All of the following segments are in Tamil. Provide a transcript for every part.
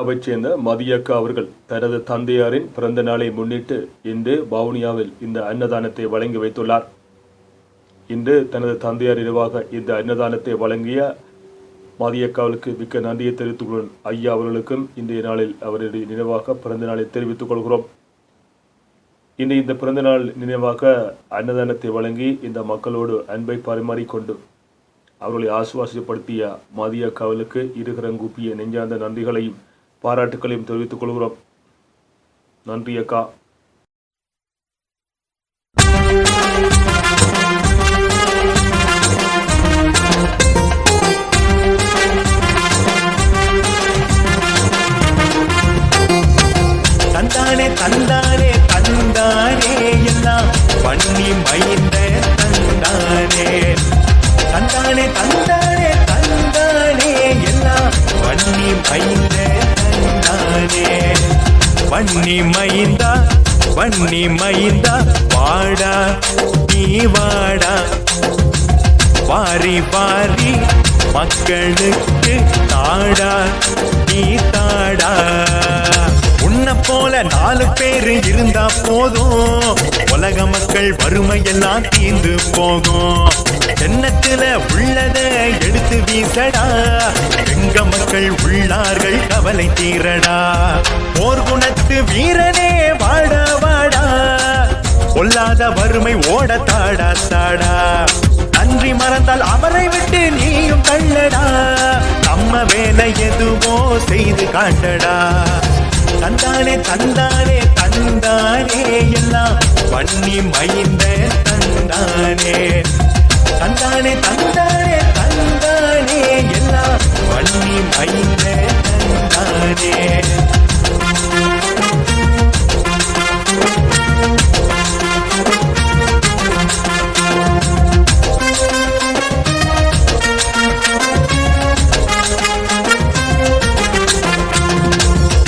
அவைச் சேர்ந்த மதியக்கா அவர்கள் தனது தந்தையாரின் பிறந்த நாளை முன்னிட்டு இன்று வவுனியாவில் இந்த அன்னதானத்தை வழங்கி வைத்துள்ளார். இன்று தனது தந்தையார் நினைவாக இந்த அன்னதானத்தை வழங்கிய மதியக்காவுக்கு மிக்க நன்றியை தெரிவித்துக் ஐயா அவர்களுக்கும் இன்றைய நாளில் அவருடைய நினைவாக பிறந்த நாளை தெரிவித்துக் கொள்கிறோம். இன்று இந்த பிறந்தநாள் நினைவாக அன்னதானத்தை வழங்கி இந்த மக்களோடு அன்பை பரிமாறிக்கொண்டு அவர்களை ஆசுவாசப்படுத்திய மதிய காவலுக்கு இருகரங்கூப்பிய நெஞ்சார்ந்த நன்றிகளையும் பாராட்டுக்களையும் தெரிவித்துக் கொள்கிறோம். நன்றி அக்கா. தந்தானே தந்தானே தந்தானே எல்லாம் பண்ணி மைந்த வன்னி மைந்தா வன்னி மைந்தா வாடா நீ வாடா. வாரி வாரி மக்களுக்கு தாடா நீ தாடா. உன்னை போல நாலு பேரு இருந்தா போதும். உலக மக்கள் வறுமை எல்லாம் தீர்ந்து போகும். எண்ணத்துல உள்ளத எடுத்து வீசடா. எங்க மக்கள் உள்ளார்கள் கவலை தீரடா. போர் குணத்து வீரனே வாடா வாடா. கொல்லாத வறுமை ஓட தாடா தாடா நன்றி மறந்தால் அவரை விட்டு நீயும் தள்ளடா. நம்ம வேலை எதுவோ செய்து காட்டடா. தந்தானே தந்தானே தந்தானே எல்லாம் பண்ணி மைந்த தந்தானே. தந்தானே தந்தானே தந்தானே. எல்லாம் பண்ணி மைந்த தந்தானே.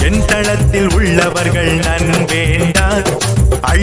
என் தளத்தில் உள்ளவர்கள் நன்வேண்டா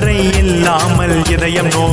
கழிப்பறை இல்லாமல் இதயம் நோ